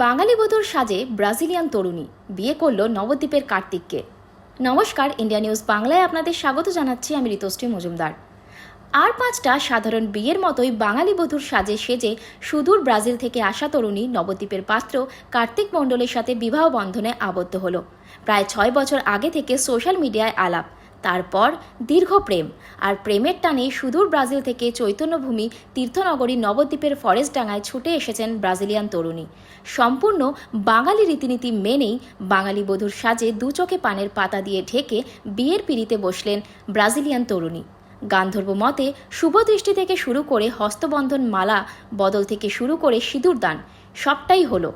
বাঙালি বধূর সাজে ব্রাজিলিয়ান তরুণী। বিয়ে করল নবদ্বীপের কার্তিককে। নমস্কার, ইন্ডিয়া নিউজ বাংলায় আপনাদের স্বাগত জানাচ্ছি আমি ঋতুশ্রী মজুমদার। আর পাঁচটা সাধারণ বিয়ের মতোই বাঙালি বধূর সাজে সেজে সুদূর ব্রাজিল থেকে আসা তরুণী নবদ্বীপের পাত্র কার্তিক মণ্ডলের সাথে বিবাহ বন্ধনে আবদ্ধ হলো। প্রায় ছয় বছর আগে থেকে সোশ্যাল মিডিয়ায় আলাপ। তারপর দীর্ঘ প্রেম। আর প্রেমের টানে সুদূর ব্রাজিল থেকে চৈতন্যভূমি তীর্থনগরী নবদ্বীপের ফরেস্ট ডাঙায় ছুটে এসেছেন ব্রাজিলিয়ান তরুণী। সম্পূর্ণ বাঙালি রীতিনীতি মেনেই বাঙালি বধূর সাজে দু চোখে পানের পাতা দিয়ে ঢেকে বিয়ের পিড়িতে বসলেন ব্রাজিলিয়ান তরুণী। গান্ধর্ব মতে, শুভ দৃষ্টি থেকে শুরু করে হস্তবন্ধন মালা বদল থেকে শুরু করে সিঁদুর দান সবটাই হলো।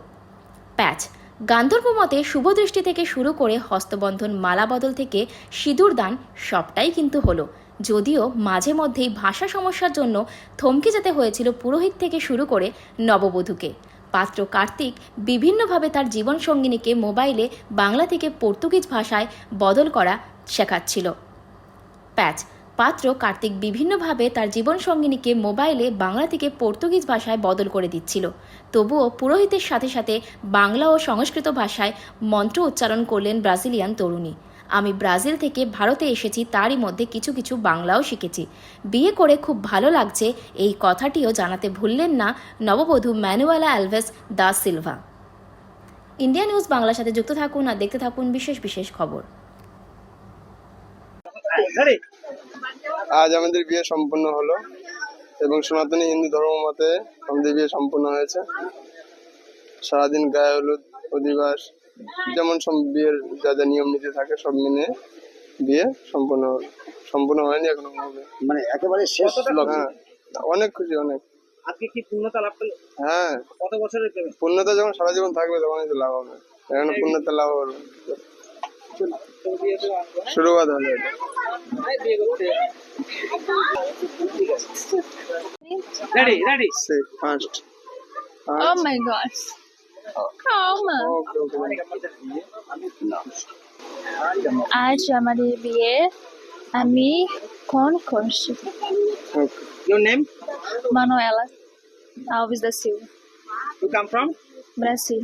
প্যাচ গান্ধর্ব মতে শুভ দৃষ্টি থেকে শুরু করে হস্তবন্ধন মালা বদল থেকে সিঁদুর দান সবটাই কিন্তু হলো। যদিও মাঝে মধ্যেই ভাষা সমস্যার জন্য থমকে যেতে হয়েছিল পুরোহিত থেকে শুরু করে নববধূকে। পাত্র কার্তিক বিভিন্নভাবে তার জীবনসঙ্গিনীকে মোবাইলে বাংলা থেকে পর্তুগিজ ভাষায় বদল করা শেখাচ্ছিল। প্যাচ পাত্র কার্তিক বিভিন্নভাবে তার জীবনসঙ্গিনীকে মোবাইলে বাংলা থেকে পর্তুগিজ ভাষায় বদল করে দিচ্ছিল। তবুও পুরোহিতের সাথে সাথে বাংলা ও সংস্কৃত ভাষায় মন্ত্র উচ্চারণ করলেন ব্রাজিলিয়ান তরুণী। আমি ব্রাজিল থেকে ভারতে এসেছি, তারই মধ্যে কিছু কিছু বাংলাও শিখেছি। বিয়ে করে খুব ভালো লাগছে, এই কথাটিও জানাতে ভুললেন না নববধূ Manuela Alves da Silva. India News বাংলার সাথে যুক্ত থাকুন আর দেখতে থাকুন বিশেষ বিশেষ খবর। আজ আমাদের বিয়ে সম্পন্ন হলো এবং সনাতনী হিন্দু ধর্ম মতে আমাদের বিয়ে সম্পন্ন হয়েছে। সারাদিন গায়ে হলুদ অধিবাস যেমন সব বিয়ের যা যা নিয়ম নীতি থাকে সব মেনে বিয়ে সম্পন্ন হলো সম্পূর্ণ হয়নি এখনও হবে। মানে একেবারে শেষ হ্যাঁ অনেক খুশি অনেক। আজকে কি পূর্ণতা লাভ করলে? হ্যাঁ। কত বছরের পূর্ণতা যখন সারা জীবন থাকবে তখনই তো লাভ হবে। এখন পূর্ণতা লাভ হবে। হ্যাঁ? শুরুবাত হলো এটা Ready, ready. Say fast. Oh my gosh. Calma. Aaj hamare biye ami kon konshi. Your name? Manuela Alves da Silva. You come from? Brasil.